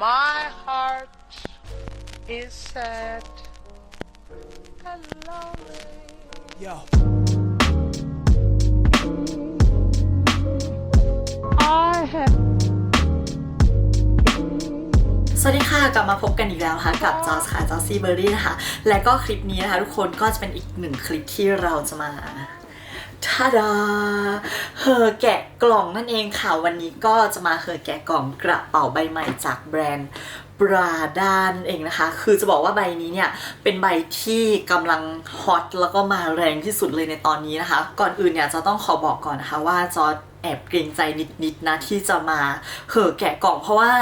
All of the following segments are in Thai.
My heart is sad and lonely. Yo. I have สวัสดีค่ะ กลับมาพบกันอีกแล้วนะคะกับจอสค่ะจอซี่เบอร์รี่นะคะ และก็คลิปนี้นะคะทุกคนก็จะเป็นอีกหนึ่งคลิปที่เราจะมาทาดาเฮอแกะ กล่องนั่นเองค่ะวันนี้ก็จะมาเคยแกะกล่องกระเป๋าใบใหม่จากแบรนด์ปราดานเองนะคะ คือจะบอกว่าใบนี้เนี่ยเป็นใบที่กำลังฮอตแล้วก็มาแรงที่สุดเลยในตอนนี้นะคะ ก่อนอื่นเนี่ยจะต้องขอบอกก่อนนะคะว่าจอ แอบเกรงใจนิดๆนะที่จะมาเห่อแกะกล่อง เพราะว่า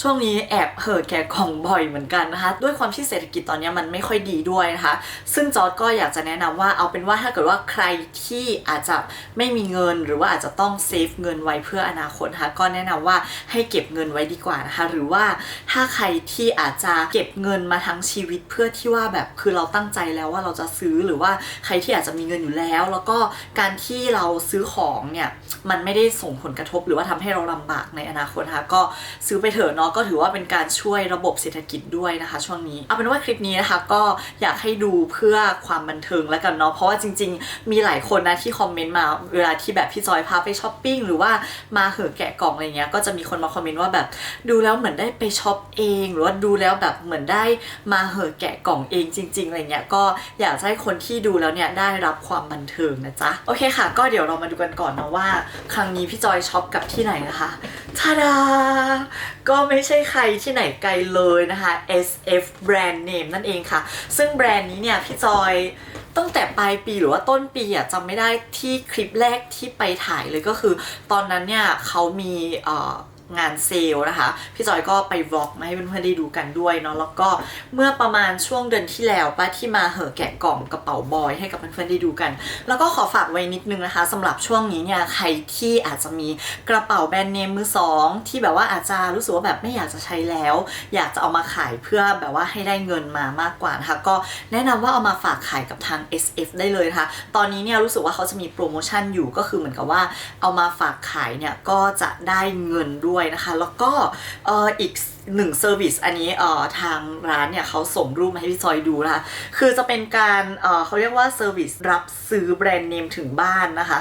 ช่วงนี้แอบเห่อแกะกล่องบ่อยเหมือนกันนะคะด้วยความที่เศรษฐกิจตอนนี้มันไม่ค่อยดีด้วยนะคะ ซึ่งจอร์จก็อยากจะแนะนำว่าเอาเป็นว่าถ้าเกิดว่าใครที่อาจจะไม่มีเงินหรือว่าอาจจะต้องเซฟเงินไว้เพื่ออนาคตนะคะก็แนะนำว่าให้เก็บเงินไว้ดีกว่านะคะหรือว่าถ้าใครที่อาจจะเก็บเงินมาทั้งชีวิตเพื่อที่ว่าแบบคือเราตั้งใจแล้วว่าเราจะซื้อหรือว่าใครที่อาจจะมีเงินอยู่แล้ว แล้วก็การที่เราซื้อของเนี่ยมันไม่ได้ส่งผลกระทบหรือว่าทำให้เราลำบากในอนาคตนะคะก็ซื้อไปเถอะเนาะก็ถือว่าเป็นการช่วยระบบเศรษฐกิจด้วยนะคะ ช่วงนี้เอาเป็นว่าคลิปนี้นะคะก็อยากให้ดูเพื่อความบันเทิงแล้วกันเนาะเพราะว่าจริง ๆ มีหลายคนนะที่คอมเมนต์มาเวลาที่แบบพี่จอยพาไปช้อปปิ้งหรือว่ามาเหอแกะกล่องอะไรเงี้ยก็จะมีคนมาคอมเมนต์ว่าแบบดูแล้วเหมือนได้ไปช็อปเอง หรือว่าดูแล้วแบบเหมือนได้มาเหอแกะกล่องเองจริงๆอะไรเงี้ยก็อยากให้คนที่ดูแล้วเนี่ยได้รับความบันเทิงนะจ๊ะโอเคค่ะ ก็เดี๋ยวเรามาดูกันก่อนนะว่าครั้งนี้พี่จอยช็อปกับที่ไหนนะคะทาดา ก็ไม่ใช่ใครที่ไหนไกลเลยนะคะ SF Brand Name นั่นเองค่ะ ซึ่งแบรนด์นี้เนี่ยพี่จอยตั้งแต่ปลายปีหรือว่าต้นปีอะจำไม่ได้ที่คลิปแรกที่ไปถ่ายเลยก็คือ ตอนนั้นเนี่ยเขามีเอ่อ งานเซลนะคะ พี่จอยก็ไปวล็อกมาให้เพื่อนๆได้ดูกันด้วยเนาะแล้วก็เมื่อประมาณช่วงเดือนที่แล้วป้าที่มาเหอแกะกล่องกระเป๋าบอยให้กับเพื่อนๆได้ดูกัน แล้วก็ขอฝากไว้นิดนึงนะคะสำหรับช่วงนี้เนี่ยใครที่อาจจะมีกระเป๋าแบรนด์เนมมือสองที่แบบว่าอาจจะรู้สึกว่าแบบไม่อยากจะใช้แล้ว อยากจะเอามาขายเพื่อแบบว่าให้ได้เงินมามากกว่านะคะก็แนะนำว่าเอามาฝากขายกับทาง SF ได้เลยนะคะตอนนี้เนี่ยรู้สึกว่าเขาจะมีโปรโมชั่นอยู่ก็คือเหมือนกับว่าเอามาฝากขายเนี่ยก็จะได้เงินด้วยนะคะ แล้วก็เอ่ออีกหนึ่งเซอร์วิสอันนี้เอ่อทางร้านเนี่ยเขาส่งรูปมาให้พี่จอยดูนะคะ คือจะเป็นการเอ่อเขาเรียกว่าเซอร์วิสรับซื้อแบรนด์เนมถึงบ้านนะคะ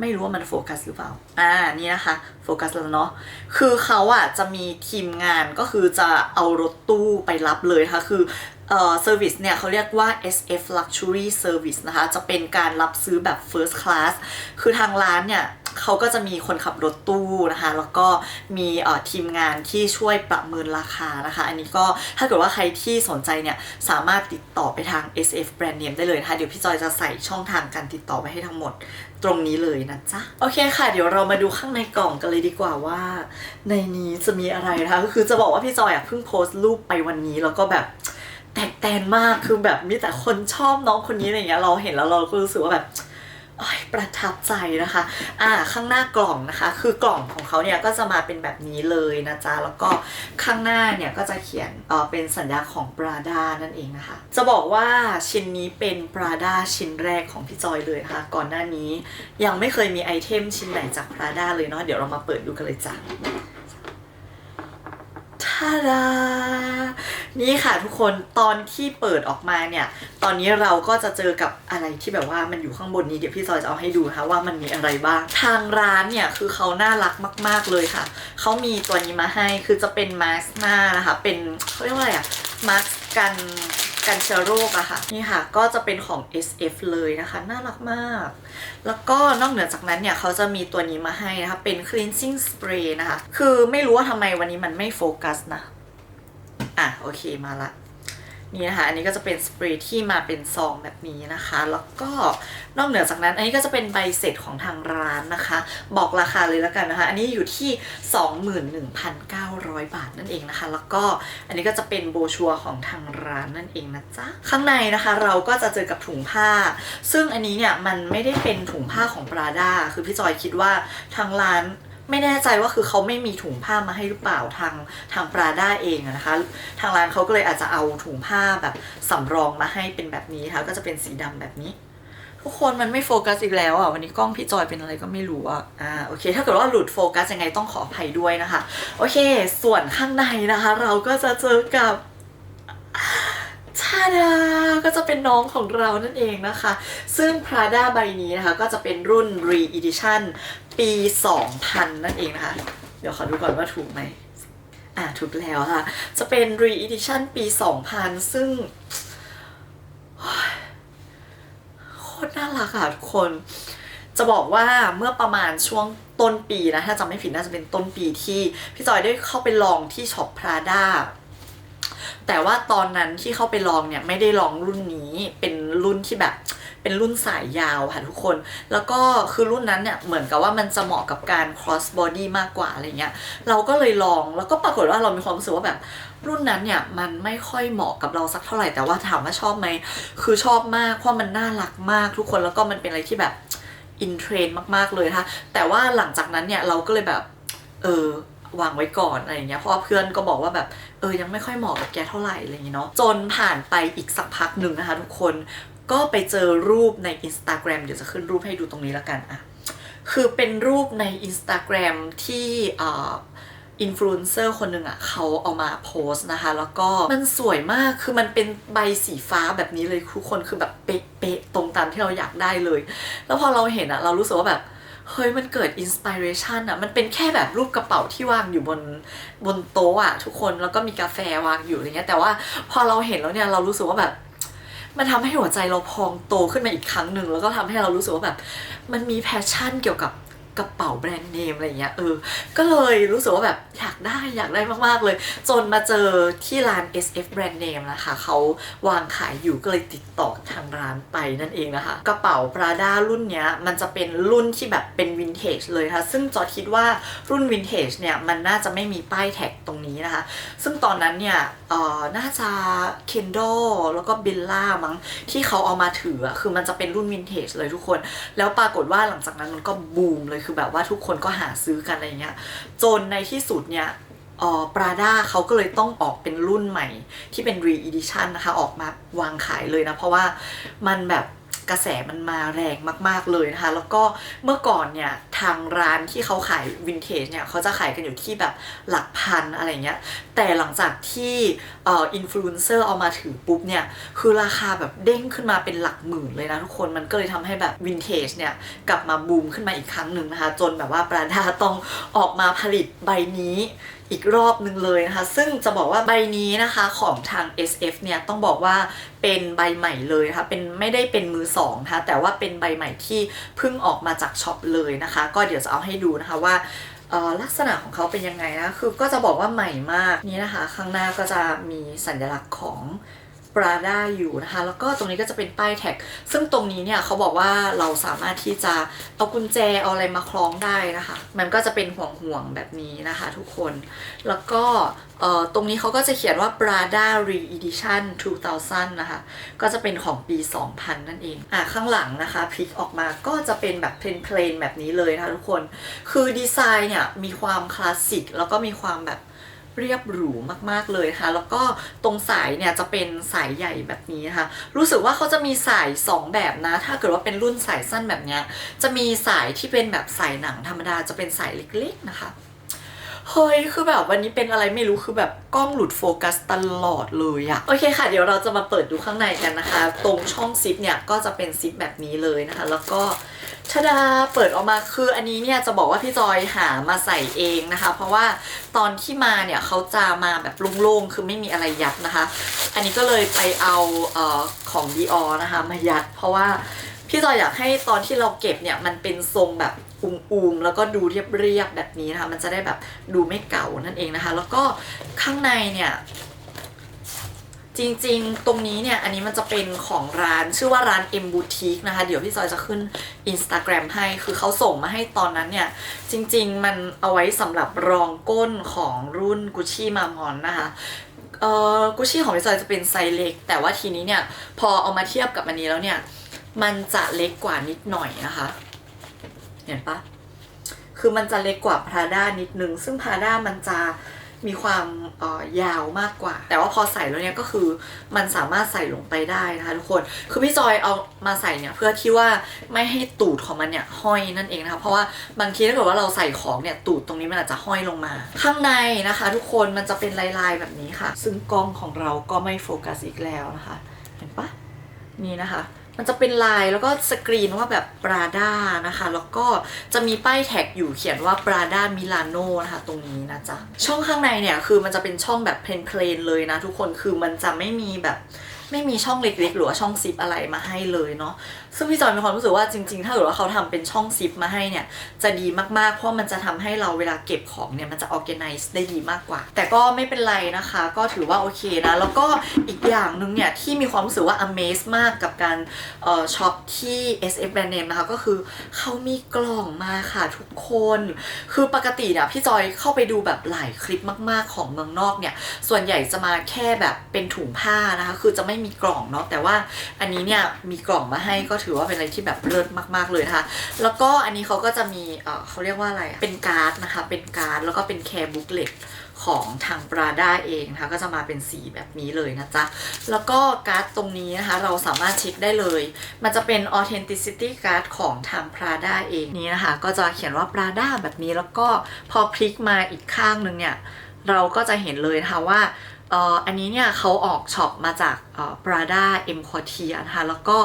ไม่รู้ว่ามันโฟกัสหรือเปล่า อ่า นี่นะคะ โฟกัสแล้วเนาะ คือเขาอะจะมีทีมงานก็คือจะเอารถตู้ไปรับเลยนะคะคือเอ่อเซอร์วิสเนี่ยเขาเรียกว่า SF Luxury Service นะคะ จะเป็นการรับซื้อแบบ First Class คือทางร้านเนี่ย เขาก็จะมีคนขับรถตู้นะคะ แล้วก็มีทีมงานที่ช่วยประเมินราคานะคะ อันนี้ก็ถ้าเกิดว่าใครที่สนใจเนี่ยสามารถติดต่อไปทาง SF Brand Name ได้เลยนะคะ เดี๋ยวพี่จอยจะใส่ช่องทางการติดต่อไว้ให้ทั้งหมดตรงนี้เลยนะจ๊ะ โอเคค่ะ เดี๋ยวเรามาดูข้างในกล่องกันเลยดีกว่าว่า ในนี้จะมีอะไรนะคะก็คือจะบอกว่าพี่จอยอะเพิ่งโพสต์รูปไปวันนี้แล้วก็แบบแตกแตนมากคือแบบมีแต่คนชอบน้องคนนี้อะไรเงี้ยเราเห็นแล้วเราก็รู้สึกว่าแบบ ประทับใจนะคะ อ่า ข้างหน้ากล่องนะคะ คือกล่องของเขาเนี่ยก็จะมาเป็นแบบนี้เลยนะจ๊ะ แล้วก็ข้างหน้าเนี่ยก็จะเขียน เออเป็นสัญญาของ Prada นั่นเองนะคะ จะบอกว่าชิ้นนี้เป็น Prada ชิ้นแรกของพี่จอยเลยนะคะ ก่อนหน้านี้ยังไม่เคยมีไอเทมชิ้นไหนจาก Prada เลยเนาะ เดี๋ยวเรามาเปิดดูกันเลยจ้ะทาดา นี่ค่ะทุกคนตอนที่เปิดออกมาเนี่ย ตอนนี้เราก็จะเจอกับอะไรที่แบบว่ามันอยู่ข้างบนนี้เดี๋ยวพี่จอยจะเอาให้ดูนะคะว่ามันมีอะไรบ้าง ทางร้านเนี่ยคือเขาน่ารักมาก ๆเลยค่ะ เขามีตัวนี้มาให้คือจะเป็นมาสก์หน้านะคะเป็นเขาเรียกว่าอะไรอะมาสก์กันกันเชื้อโรคอะค่ะนี่ค่ะก็จะเป็นของ SF เลยนะคะ น่ารักมาก แล้วก็นอกเหนือจากนั้นเนี่ยเขาจะมีตัวนี้มาให้นะคะ เป็น cleansing spray นะคะ คือไม่รู้ว่าทำไมวันนี้มันไม่โฟกัสนะ โอเคมาละนี่นะคะ อันนี้ก็จะเป็นสเปรย์ที่มาเป็นซองแบบนี้นะคะ แล้วก็นอกเหนือจากนั้น อันนี้ก็จะเป็นใบเสร็จของทางร้านนะคะ บอกราคาเลยแล้วกันนะคะ อันนี้อยู่ที่ 21,900 บาทนั่นเองนะคะ แล้วก็อันนี้ก็จะเป็นโบชัวของทางร้านนั่นเองนะจ๊ะ ข้างในนะคะเราก็จะเจอกับถุงผ้า ซึ่งอันนี้เนี่ยมันไม่ได้เป็นถุงผ้าของปราดาคือพี่จอยคิดว่าทางร้าน ไม่แน่ใจว่าคือเขาไม่มีถุงผ้ามาให้หรือเปล่าทางทางปราด้าเองนะคะ ทางร้านเขาก็เลยอาจจะเอาถุงผ้าแบบสำรองมาให้เป็นแบบนี้ค่ะ ก็จะเป็นสีดำแบบนี้ ทุกคนมันไม่โฟกัสอีกแล้วอะวันนี้กล้องพี่จอยเป็นอะไรก็ไม่รู้อะอ่าโอเค ถ้าเกิดว่าหลุดโฟกัสยังไงต้องขออภัยด้วยนะคะ โอเค ส่วนข้างในนะคะ เราก็จะเจอกับ ชาดาก็จะเป็นน้องของเรานั่นเองนะคะ ซึ่ง Prada ใบนี้นะคะ ก็จะเป็นรุ่น Re-Edition ปี 2000 นั่นเองนะคะ เดี๋ยวขอดูก่อนว่าถูกไหมอ่าถูกแล้วค่ะ จะเป็น Re-Edition ปี 2000 ซึ่งโคตรน่ารักอะทุกคน จะบอกว่าเมื่อประมาณช่วงต้นปีนะ ถ้าจำไม่ผิดน่าจะเป็นต้นปีที่ พี่จอยได้เข้าไปลองที่ช็อปพราด้า แต่ว่าตอนนั้นที่เข้าไปลองเนี่ยไม่ได้ลองรุ่นนี้เป็นรุ่นที่แบบเป็นรุ่นสายยาวค่ะทุกคน แล้วก็คือรุ่นนั้นเนี่ยเหมือนกับว่ามันจะเหมาะกับการ cross body มากกว่าอะไรเงี้ย เราก็เลยลองแล้วก็ปรากฏว่าเรามีความรู้สึกว่าแบบรุ่นนั้นเนี่ยมันไม่ค่อยเหมาะกับเราสักเท่าไหร่แต่ว่าถามว่าชอบไหมคือชอบมากเพราะมันน่ารักมากทุกคนแล้วก็มันเป็นอะไรที่แบบอินเทรนด์มากๆเลยนะคะแต่ว่าหลังจากนั้นเนี่ยเราก็เลยแบบเออ วางไว้ก่อนอะไรอย่างเงี้ยเพราะเพื่อนก็บอกว่าแบบเออยังไม่ค่อยเหมาะกับแกเท่าไหร่อะไรอย่างเงี้ยเนาะจนผ่านไปอีกสักพักหนึ่งนะคะทุกคนก็ไปเจอรูปใน Instagram เดี๋ยวจะขึ้นรูปให้ดูตรงนี้แล้วกันอะคือเป็นรูปใน Instagram ที่อ่าอินฟลูเอนเซอร์คนหนึ่งอะเขาเอามาโพสต์นะคะ แล้วก็มันสวยมากคือมันเป็นใบสีฟ้าแบบนี้เลยทุกคนคือแบบเป๊ะๆตรงตามที่เราอยากได้เลย แล้วพอเราเห็นอะเรารู้สึกว่าแบบ เฮ้ยมันเกิดอินสปิเรชันอะมันเป็นแค่แบบรูปกระเป๋าที่วางอยู่บนบนโต๊ะอะทุกคนแล้วก็มีกาแฟวางอยู่อะไรเงี้ยแต่ว่าพอเราเห็นแล้วเนี่ยเรารู้สึกว่าแบบ มันทำให้หัวใจเราพองโตขึ้นมาอีกครั้งหนึ่งแล้วก็ทำให้เรารู้สึกว่าแบบ มันมีแพชชั่นเกี่ยวกับ กระเป๋าแบรนด์เนมอะไรเงี้ยเออ ก็เลยรู้สึกว่าแบบอยากได้อยากได้มากๆเลย จนมาเจอที่ร้าน SF Brand Name นะคะเขาวางขายอยู่ก็เลยติดต่อทางร้านไปนั่นเองนะคะ กระเป๋า Prada รุ่นเนี้ยมันจะเป็นรุ่นที่แบบเป็นวินเทจเลยนะคะซึ่งจอคิดว่ารุ่นวินเทจเนี่ยมันน่าจะไม่มีป้ายแท็กตรงนี้นะคะ ซึ่งตอนนั้นเนี่ยเอ่อน่าจะ Kendall แล้วก็ Bella มั้งที่เขาเอามาถือคือมันจะเป็นรุ่นวินเทจเลยทุกคน แล้วปรากฏว่าหลังจากนั้นมันก็บูมเลยคือแบบว่าทุกคนก็หาซื้อกันอะไรเงี้ยจนในที่สุดเนี่ยออปราด้าเขาก็เลยต้องออกเป็นรุ่นใหม่ที่เป็นรีอิดิชันนะคะ ออกมาวางขายเลยนะ เพราะว่ามันแบบ กระแสมันมาแรงมาก ๆเลยนะคะ แล้วก็เมื่อก่อนเนี่ยทางร้านที่เขาขายวินเทจเนี่ยเขาจะขายกันอยู่ที่แบบหลักพันอะไรเงี้ย แต่หลังจากที่เอ่ออินฟลูเอนเซอร์เอามาถือปุ๊บเนี่ย คือราคาแบบเด้งขึ้นมาเป็นหลักหมื่นเลยนะทุกคน มันก็เลยทำให้แบบวินเทจเนี่ยกลับมาบูมขึ้นมาอีกครั้งหนึ่งนะคะ จนแบบว่าปราดาต้องออกมาผลิตใบนี้อีกรอบหนึ่งเลยนะคะ ซึ่งจะบอกว่าใบนี้นะคะของทาง SF เนี่ยต้องบอกว่าเป็นใบใหม่เลยนะคะเป็นไม่ได้เป็นมือสองนะคะแต่ว่าเป็นใบใหม่ที่เพิ่งออกมาจากช็อปเลยนะคะ ก็เดี๋ยวจะเอาให้ดูนะคะว่าลักษณะของเขาเป็นยังไงนะ คือก็จะบอกว่าใหม่มากนี่นะคะ ข้างหน้าก็จะมีสัญลักษณ์ของ Prada อยู่นะคะ แล้วก็ตรงนี้ก็จะเป็นป้ายแท็ก ซึ่งตรงนี้เนี่ยเขาบอกว่าเราสามารถที่จะเอากุญแจเอาอะไรมาคล้องได้นะคะ มันก็จะเป็นห่วงห่วงแบบนี้นะคะทุกคน แล้วก็ตรงนี้เขาก็จะเขียนว่า Prada Re-Edition 2000 นะคะ ก็จะเป็นของปี 2000 นั่นเอง อะข้างหลังนะคะพลิกออกมาก็จะเป็นแบบเพลนๆแบบนี้เลยนะคะทุกคน คือดีไซน์เนี่ยมีความคลาสสิกแล้วก็มีความแบบ เรียบหรูมากๆเลยค่ะ แล้วก็ตรงสายเนี่ยจะเป็นสายใหญ่แบบนี้นะคะรู้สึกว่าเขาจะมีสาย 2 แบบนะ ถ้าเกิดว่าเป็นรุ่นสายสั้นแบบเนี้ยจะมีสายที่เป็นแบบสายหนังธรรมดาจะเป็นสายเล็กๆนะคะเฮ้ย คือแบบวันนี้เป็นอะไรไม่รู้ คือแบบกล้องหลุดโฟกัสตลอดเลยอะโอเคค่ะ เดี๋ยวเราจะมาเปิดดูข้างในกันนะคะ ตรงช่องซิปเนี่ย ก็จะเป็นซิปแบบนี้เลยนะคะ แล้วก็ ชดาเปิดออกมาคืออันนี้เนี่ยจะบอกว่าพี่จอยหามาใส่เองนะคะ เพราะว่าตอนที่มาเนี่ยเขาจะมาแบบโล่งๆคือไม่มีอะไรยัดนะคะ อันนี้ก็เลยไปเอาเอ่อของ Dior นะคะ มายัด เพราะว่าพี่จอยอยากให้ตอนที่เราเก็บเนี่ยมันเป็นทรงแบบอุ้มๆแล้วก็ดูเรียบๆแบบนี้นะคะ มันจะได้แบบดูไม่เก่านั่นเองนะคะ แล้วก็ข้างในเนี่ย จริงๆ ตรงนี้เนี่ย อันนี้มันจะเป็นของร้านชื่อว่าร้าน M Boutique นะคะ เดี๋ยวพี่จอยจะขึ้น Instagram ให้ คือเขาส่งมาให้ตอนนั้นเนี่ย จริงๆ มันเอาไว้สำหรับรองก้นของรุ่น Gucci m a m o n นะคะเอ่อ Gucci ของพี่จอยจะเป็นไซส์เล็ก แต่ว่าทีนี้เนี่ย พอเอามาเทียบกับอันนี้แล้วเนี่ย มันจะเล็กกว่านิดหน่อยนะคะ เห็นปะคือมันจะเล็กกว่า Prada นิดนึง ซึ่ง Prada มันจะ มีความอ่อยาวมากกว่า แต่ว่าพอใส่แล้วเนี่ยก็คือมันสามารถใส่ลงไปได้นะคะทุกคน คือพี่จอยเอามาใส่เนี่ยเพื่อที่ว่าไม่ให้ตูดของมันเนี่ยห้อยนั่นเองนะคะเพราะว่าบางทีถ้าเกิดว่าเราใส่ของเนี่ยตูดตรงนี้มันอาจจะห้อยลงมา ข้างในนะคะ ทุกคนมันจะเป็นลายๆแบบนี้ค่ะ ซึ่งกล้องของเราก็ไม่โฟกัสอีกแล้วนะคะ เห็นปะนี่นะคะ มันจะเป็นลายแล้วก็สกรีนว่าแบบปราด้านะคะ แล้วก็จะมีป้ายแท็กอยู่เขียนว่าปราด้ามิลานโนนะคะ ตรงนี้นะจ๊ะ ช่องข้างในเนี่ยคือมันจะเป็นช่องแบบเพลนๆเลยนะทุกคนคือมันจะไม่มีแบบ ไม่มีช่องเล็กๆ หรือว่าช่องซิปอะไรมาให้เลยเนาะซึ่งพี่จอยมีความรู้สึกว่าจริงๆ ถ้าเกิดว่าเขาทำเป็นช่องซิปมาให้เนี่ยจะดีมากๆ เพราะมันจะทำให้เราเวลาเก็บของเนี่ยมันจะ organize ได้ดีมากกว่า แต่ก็ไม่เป็นไรนะคะ ก็ถือว่าโอเคนะแล้วก็อีกอย่างหนึ่งเนี่ยที่มีความรู้สึกว่า amaze มากกับการเอ่อช็อปที่ SF Brand Name นะคะก็คือเขามีกล่องมาค่ะทุกคน คือปกติเนี่ยพี่จอยเข้าไปดูแบบหลายคลิปมาก ๆของเมืองนอกเนี่ยส่วนใหญ่จะมาแค่แบบเป็นถุงผ้านะคะคือจะไม่มีกล่องเนาะแต่ว่าอันนี้เนี่ยมีกล่องมาให้ก็ถือว่าเป็นอะไรที่แบบเลิศมากๆเลยนะคะแล้วก็อันนี้เขาก็จะมีเอ่อเขาเรียกว่าอะไรเป็นการ์ดนะคะเป็นการ์ดแล้วก็เป็นแคร์บุ๊กเล็ตของทาง Prada เองนะคะก็จะมาเป็นสีแบบนี้เลยนะจ๊ะ แล้วก็การ์ดตรงนี้นะคะ เราสามารถเช็คได้เลย มันจะเป็น authenticity card ของทาง Prada เองนี้นะคะ ก็จะเขียนว่า Prada แบบนี้แล้วก็พอพลิกมาอีกข้างหนึงเนี่ย เราก็จะเห็นเลยนะคะว่า อันนี้เนี่ยเขาออกช็อปมาจากเอ่อ Prada M Quartier นะคะแล้วก็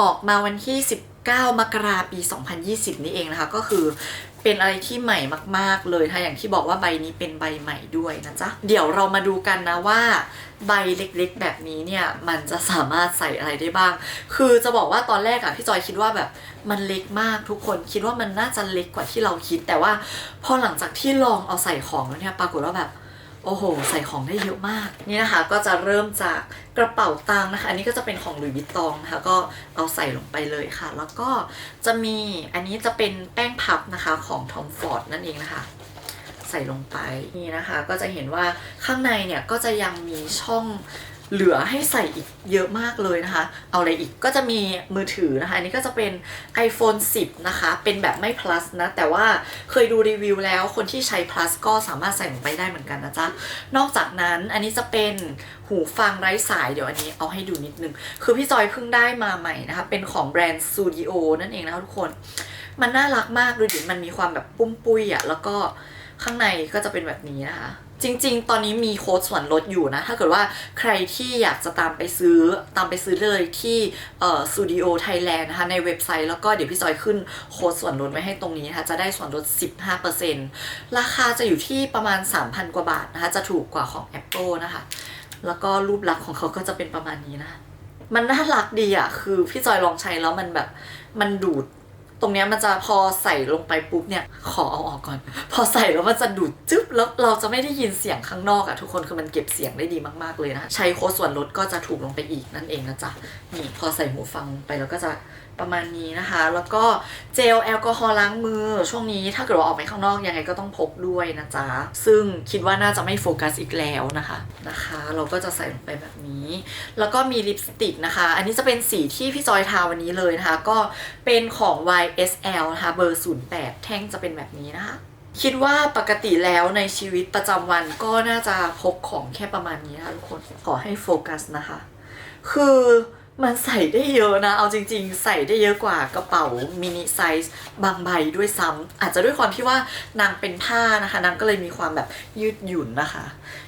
ออกมาวันที่ 19 มกราปี 2020 นี่เองนะคะ ก็คือเป็นอะไรที่ใหม่มาก ๆ เลยค่ะอย่างที่บอกว่าใบนี้เป็นใบใหม่ด้วยนะจ๊ะ เดี๋ยวเรามาดูกันนะว่าใบเล็กๆ แบบนี้เนี่ย มันจะสามารถใส่อะไรได้บ้าง คือจะบอกว่าตอนแรกอะพี่จอยคิดว่าแบบมันเล็กมากทุกคนคิดว่ามันน่าจะเล็กกว่าที่เราคิด แต่ว่าพอหลังจากที่ลองเอาใส่ของแล้วเนี่ยปรากฏว่าแบบ โอ้โห ใส่ของได้เยอะมาก นี่นะคะก็จะเริ่มจากกระเป๋าตังค์นะคะ อันนี้ก็จะเป็นของหลุยส์วิตตองนะคะ ก็เอาใส่ลงไปเลยค่ะ แล้วก็จะมีอันนี้จะเป็นแป้งพับนะคะของทอมฟอร์ดนั่นเองนะคะ ใส่ลงไปนี่นะคะ ก็จะเห็นว่าข้างในเนี่ยก็จะยังมีช่อง เหลือให้ใส่อีกเยอะมากเลยนะคะ เอาอะไรอีกก็จะมีมือถือนะคะ อันนี้ก็จะเป็น iPhone 10 นะคะ เป็นแบบไม่ plus นะ แต่ว่าเคยดูรีวิวแล้วคนที่ใช้ plus ก็สามารถใส่ลงไปได้เหมือนกันนะจ๊ะ นอกจากนั้นอันนี้จะเป็นหูฟังไร้สายเดี๋ยวอันนี้เอาให้ดูนิดนึง คือพี่จอยเพิ่งได้มาใหม่นะคะ เป็นของแบรนด์ Studio นั่นเองนะคะทุกคน มันน่ารักมากดูดิมันมีความแบบปุ้มปุ้ยอะ่ะแล้วก็ข้างในก็จะเป็นแบบนี้นะคะ จริง ๆ ตอนนี้มีโค้ดส่วนลดอยู่นะ ถ้าเกิดว่าใครที่อยากจะตามไปซื้อตามไปซื้อเลยที่เอ่อ Studio Thailand นะคะในเว็บไซต์แล้วก็เดี๋ยวพี่จอยขึ้นโค้ดส่วนลดไว้ให้ตรงนี้นะคะจะได้ส่วนลด 15%ราคาจะอยู่ที่ประมาณ 3,000 กว่าบาทนะคะจะถูกกว่าของ Apple นะคะ แล้วก็รูปลักษณ์ของเขาก็จะเป็นประมาณนี้นะคะมันน่ารักดีอะ คือพี่จอยลองใช้แล้วมันแบบ มันดูด ตรงเนี้ยมันจะพอใส่ลงไปปุ๊บเนี่ย ขอเอาออกก่อน พอใส่แล้วมันจะดูดจึ๊บแล้วเราจะไม่ได้ยินเสียงข้างนอกอะทุกคนคือมันเก็บเสียงได้ดีมากๆเลยนะ ใช้โค้ดส่วนลดก็จะถูกลงไปอีกนั่นเองนะจ๊ะนี่พอใส่หูฟังไปแล้วก็จะ ประมาณนี้นะคะ แล้วก็เจลแอลกอฮอล์ล้างมือ ช่วงนี้ถ้าเกิดว่าออกไปข้างนอกยังไงก็ต้องพกด้วยนะจ๊ะ ซึ่งคิดว่าน่าจะไม่โฟกัสอีกแล้วนะคะนะคะ เราก็จะใส่ลงไปแบบนี้ แล้วก็มีลิปสติกนะคะ อันนี้จะเป็นสีที่พี่จอยทาวันนี้เลยนะคะ ก็เป็นของ YSL นะคะเบอร์ 08 แท่งจะเป็นแบบนี้นะคะคิดว่าปกติแล้วในชีวิตประจำวันก็น่าจะพกของแค่ประมาณนี้นะคะทุกคนขอให้โฟกัสนะคะ คือ มันใส่ได้เยอะนะ เอาจริง ๆ ใส่ได้เยอะกว่ากระเป๋ามินิไซส์บางใบด้วยซ้ำอาจจะด้วยความที่ว่านางเป็นผ้านะคะ นางก็เลยมีความแบบยืดหยุ่นนะคะ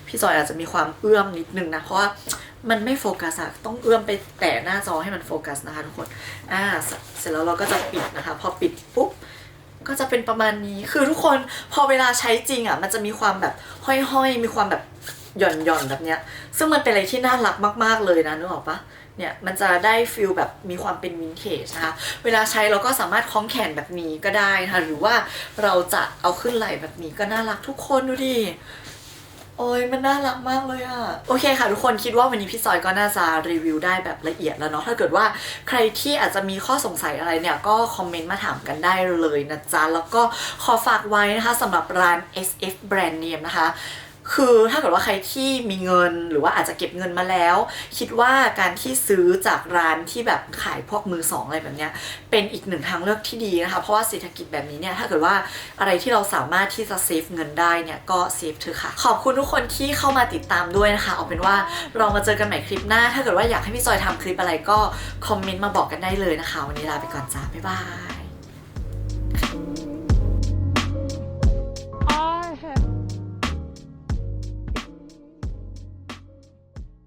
พี่จอยอาจจะมีความเอื้อมนิดนึงนะ เพราะว่ามันไม่โฟกัสอะต้องเอื้อมไปแตะหน้าจอให้มันโฟกัสนะคะทุกคน อ่า เสร็จแล้วเราก็จะปิดนะคะ พอปิดปุ๊บก็จะเป็นประมาณนี้ คือทุกคนพอเวลาใช้จริงอะ มันจะมีความแบบห้อยๆ มีความแบบหย่อนๆแบบเนี้ย ซึ่งมันเป็นอะไรที่น่ารักมากๆเลยนะนึกออกปะ เนี่ยมันจะได้ฟิลแบบมีความเป็นวินเทจนะคะ เวลาใช้เราก็สามารถคล้องแขนแบบนี้ก็ได้นะคะ หรือว่าเราจะเอาขึ้นไหล่แบบนี้ก็น่ารักทุกคนดูดิโอ้ยมันน่ารักมากเลยอะโอเคค่ะทุกคนคิดว่าวันนี้พี่จอยก็น่าจะรีวิวได้แบบละเอียดแล้วเนาะถ้าเกิดว่าใครที่อาจจะมีข้อสงสัยอะไรเนี่ยก็คอมเมนต์มาถามกันได้เลยนะจ๊ะแล้วก็ขอฝากไว้นะคะสำหรับร้าน SF Brand Name นะคะ คือถ้าเกิดว่าใครที่มีเงินหรือว่าอาจจะเก็บเงินมาแล้ว คิดว่าการที่ซื้อจากร้านที่แบบขายพวกมือสองอะไรแบบเนี้ยเป็นอีกหนึ่งทางเลือกที่ดีนะคะ เพราะว่าเศรษฐกิจแบบนี้เนี่ยถ้าเกิดว่าอะไรที่เราสามารถที่จะเซฟเงินได้เนี่ยก็เซฟเถอค่ะ ขอบคุณทุกคนที่เข้ามาติดตามด้วยนะคะเอาเป็นว่าเรามาเจอกันใหม่คลิปหน้า ถ้าเกิดว่าอยากให้พี่จอยทำคลิปอะไรก็คอมเมนต์มาบอกกันได้เลยนะคะ วันนี้ลาไปก่อนจ้าบ๊ายบาย